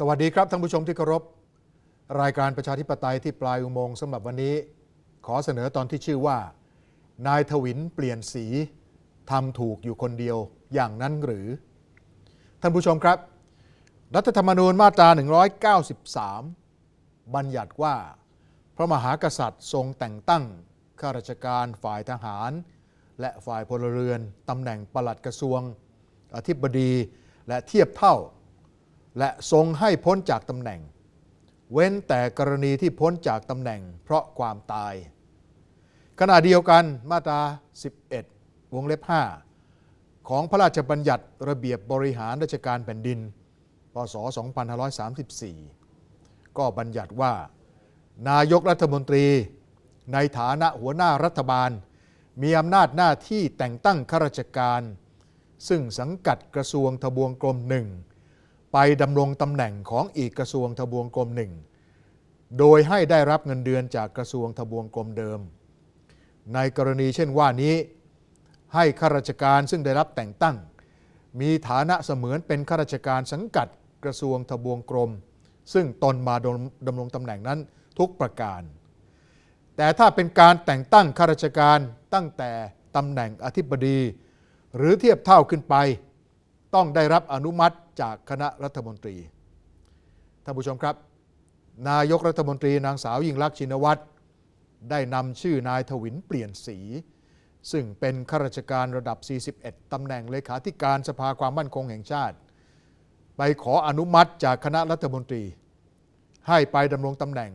สวัสดีครับท่านผู้ชมที่เคารพ รายการประชาธิปไตยที่ปลายอุโมงค์สำหรับวันนี้ ขอเสนอตอนที่ชื่อว่า นายทวินเปลี่ยนสีทำถูกอยู่คนเดียวอย่างนั้นหรือ ท่านผู้ชมครับ รัฐธรรมนูญมาตรา 193 บัญญัติว่า พระมหากษัตริย์ทรงแต่งตั้งข้าราชการฝ่ายทหาร และฝ่ายพลเรือนตำแหน่งปลัดกระทรวง อธิบดีและเทียบเท่า และทรงให้พ้นจากตำแหน่ง เว้นแต่กรณีที่พ้นจากตำแหน่ง เพราะความตาย ขณะเดียวกันมาตรา 11 วงเล็บ 5 ของพระราชบัญญัติระเบียบบริหารราชการแผ่นดิน พศ 2534 ก็บัญญัติว่า นายกรัฐมนตรี ในฐานะหัวหน้ารัฐบาล มีอำนาจหน้าที่แต่งตั้งข้าราชการ ซึ่งสังกัดกระทรวงทบวงกรมหนึ่ง ไปดำรงตำแหน่งของอีกกระทรวงทบวงกรมหนึ่ง โดยให้ได้รับเงินเดือนจากกระทรวงทบวงกรมเดิม ในกรณีเช่นว่านี้ ให้ข้าราชการซึ่งได้รับแต่งตั้ง มีฐานะเสมือนเป็นข้าราชการสังกัดกระทรวงทบวงกรม ซึ่งตนมาดำรงตำแหน่งนั้นทุกประการ แต่ถ้าเป็นการแต่งตั้งข้าราชการตั้งแต่ตำแหน่งอธิบดี หรือเทียบเท่าขึ้นไป ต้องได้รับอนุมัติ จากคณะรัฐมนตรี ท่านผู้ชมครับ นายกรัฐมนตรีนางสาวยิ่งลักษณ์ชินวัตรได้นำชื่อนายทวินเปลี่ยนสี ซึ่งเป็นข้าราชการระดับ 41 ตำแหน่งเลขาธิการสภาความมั่นคงแห่งชาติ ไปขออนุมัติจากคณะรัฐมนตรี ให้ไปดำรงตำแหน่ง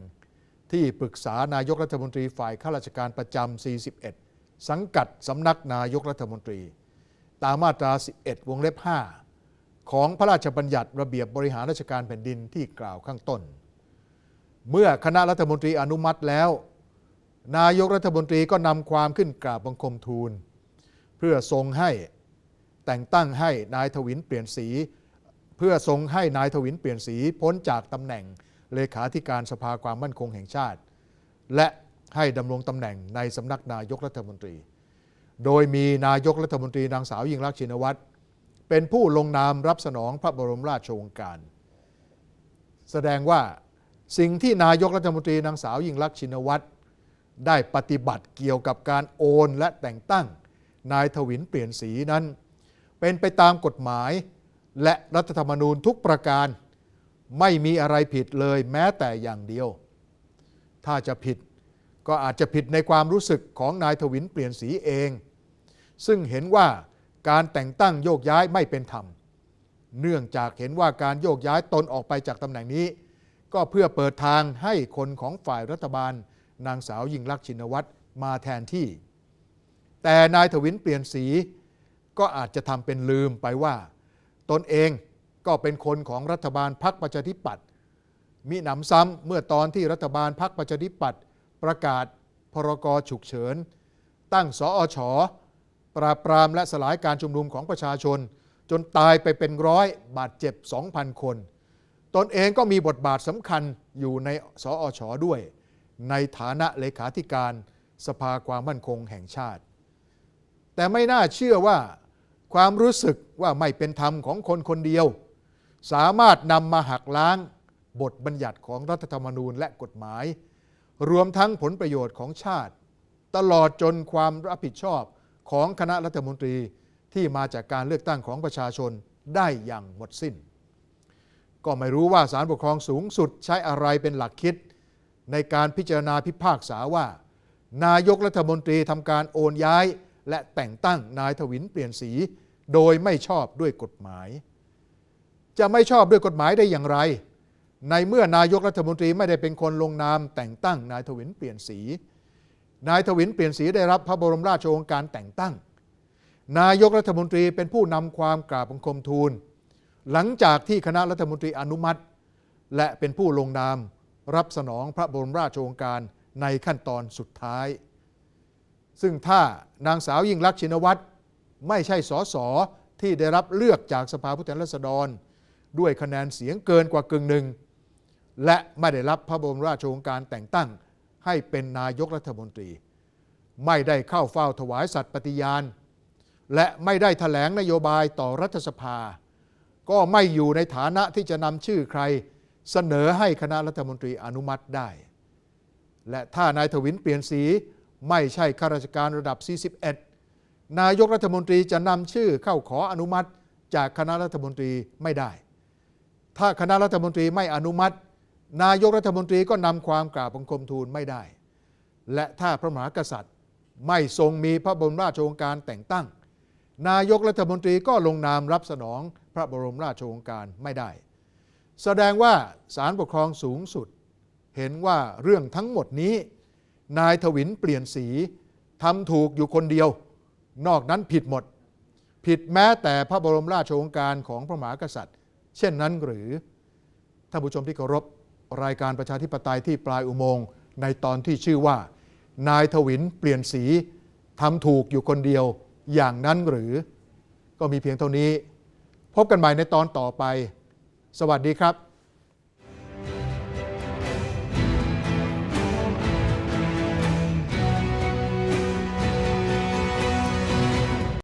ที่ปรึกษานายกรัฐมนตรีฝ่ายข้าราชการประจำ 41 สังกัดสำนักนายกรัฐมนตรี ตามมาตรา 11 วงเล็บ 5 ของพระราชบัญญัติระเบียบบริหารราชการแผ่นดินที่กล่าวข้างต้น เมื่อคณะรัฐมนตรีอนุมัติแล้ว นายกรัฐมนตรีก็นำความขึ้นกราบบังคมทูล เพื่อทรงให้แต่งตั้งให้นายทวินเปลี่ยนสี เพื่อทรงให้นายทวินเปลี่ยนสีพ้นจากตำแหน่งเลขาธิการสภาความมั่นคงแห่งชาติ และให้ดำรงตำแหน่งในสำนักนายกรัฐมนตรี โดยมีนายกรัฐมนตรีนางสาวยิ่งรักชินวัตร เป็นผู้ลงนามรับสนองพระบรมราชโองการ แสดงว่าสิ่งที่นายกรัฐมนตรีนางสาวยิ่งรักษณ์ชินวัตรได้ปฏิบัติเกี่ยวกับการโอนและแต่งตั้ง นายทวินเปลี่ยนสีนั้น เป็นไปตามกฎหมายและรัฐธรรมนูญทุกประการ ไม่มีอะไรผิดเลยแม้แต่อย่างเดียว ถ้าจะผิดก็อาจจะผิดในความรู้สึกของนายทวินเปลี่ยนสีเอง ซึ่งเห็นว่า การแต่งตั้งโยกย้ายไม่เป็นธรรม เนื่องจากเห็นว่าการโยกย้ายตนออกไปจากตำแหน่งนี้ ก็เพื่อเปิดทางให้คนของฝ่ายรัฐบาล นางสาวยิ่งลักษณ์ชินวัตรมาแทนที่ แต่นายทวินเปลี่ยนสี ก็อาจจะทำเป็นลืมไปว่า ตนเองก็เป็นคนของรัฐบาลพรรคประชาธิปัตย์มิหนำซ้ำเมื่อตอนที่รัฐบาลพรรคประชาธิปัตย์ประกาศพรกฉุกเฉิน ตั้งสอช ปราบปรามและสลายการชุมนุมของประชาชน จนตายไปเป็นร้อยบาดเจ็บ 2,000 คน ตนเองก็มีบทบาทสำคัญอยู่ในสอชด้วย ในฐานะเลขาธิการสภาความมั่นคงแห่งชาติ แต่ไม่น่าเชื่อว่าความรู้สึกว่าไม่เป็นธรรมของคนคนเดียว สามารถนำมาหักล้างบทบัญญัติของรัฐธรรมนูญและกฎหมาย รวมทั้งผลประโยชน์ของชาติ ตลอดจนความรับผิดชอบ ของคณะรัฐมนตรีที่มาจากการเลือกตั้งของประชาชนได้อย่างหมดสิ้น ก็ไม่รู้ว่าศาลปกครองสูงสุดใช้อะไรเป็นหลักคิด ในการพิจารณาพิพากษาว่า นายกรัฐมนตรีทำการโอนย้าย และแต่งตั้งนายทวินเปลี่ยนสี โดยไม่ชอบด้วยกฎหมาย จะไม่ชอบด้วยกฎหมายได้อย่างไร ในเมื่อนายกรัฐมนตรีไม่ได้เป็นคนลงนามแต่งตั้งนายทวินเปลี่ยนสี นายทวินเปลี่ยนสีได้รับพระบรมราชโองการแต่งตั้ง นายกรัฐมนตรีเป็นผู้นำความกราบบังคมทูล หลังจากที่คณะรัฐมนตรีอนุมัติ และเป็นผู้ลงนามรับสนองพระบรมราชโองการในขั้นตอนสุดท้าย ซึ่งถ้านางสาวยิ่งลักษณ์ชินวัตรไม่ใช่สสที่ได้รับเลือกจากสภาผู้แทนราษฎร ด้วยคะแนนเสียงเกินกว่ากึ่งหนึ่งและไม่ได้รับพระบรมราชโองการแต่งตั้ง ให้เป็นนายกรัฐมนตรี ไม่ได้เข้าเฝ้าถวายสัตย์ปฏิญาณ และไม่ได้ถแถลงนโยบายต่อรัฐสภา ก็ไม่อยู่ในฐานะที่จะนำชื่อใครเสนอให้คณะรัฐมนตรีอนุมัติได้ และถ้านายทวินเปลี่ยนสีไม่ใช่ข้าราชการระดับ 41 นายกรัฐมนตรีจะนำชื่อเข้าขออนุมัติจากคณะรัฐมนตรีไม่ได้ ถ้าคณะรัฐมนตรีไม่อนุมัติ นายกรัฐมนตรีก็นำความกราบบังคมทูลไม่ได้ และถ้าพระมหากษัตริย์ ไม่ทรงมีพระบรมราชโองการแต่งตั้ง นายกรัฐมนตรีก็ลงนามรับสนองพระบรมราชโองการไม่ได้ แสดงว่าศาลปกครองสูงสุด เห็นว่าเรื่องทั้งหมดนี้ นายทวินเปลี่ยนสีทำถูกอยู่คนเดียว นอกนั้นผิดหมด ผิดแม้แต่พระบรมราชโองการของพระมหากษัตริย์ เช่นนั้นหรือท่านผู้ชมที่เคารพ รายการประชาธิปไตยที่ปลายอุโมงค์ในตอนที่ชื่อว่า นายทวินเปลี่ยนสีทำถูกอยู่คนเดียวอย่างนั้นหรือ ก็มีเพียงเท่านี้ พบกันใหม่ในตอนต่อไป สวัสดีครับ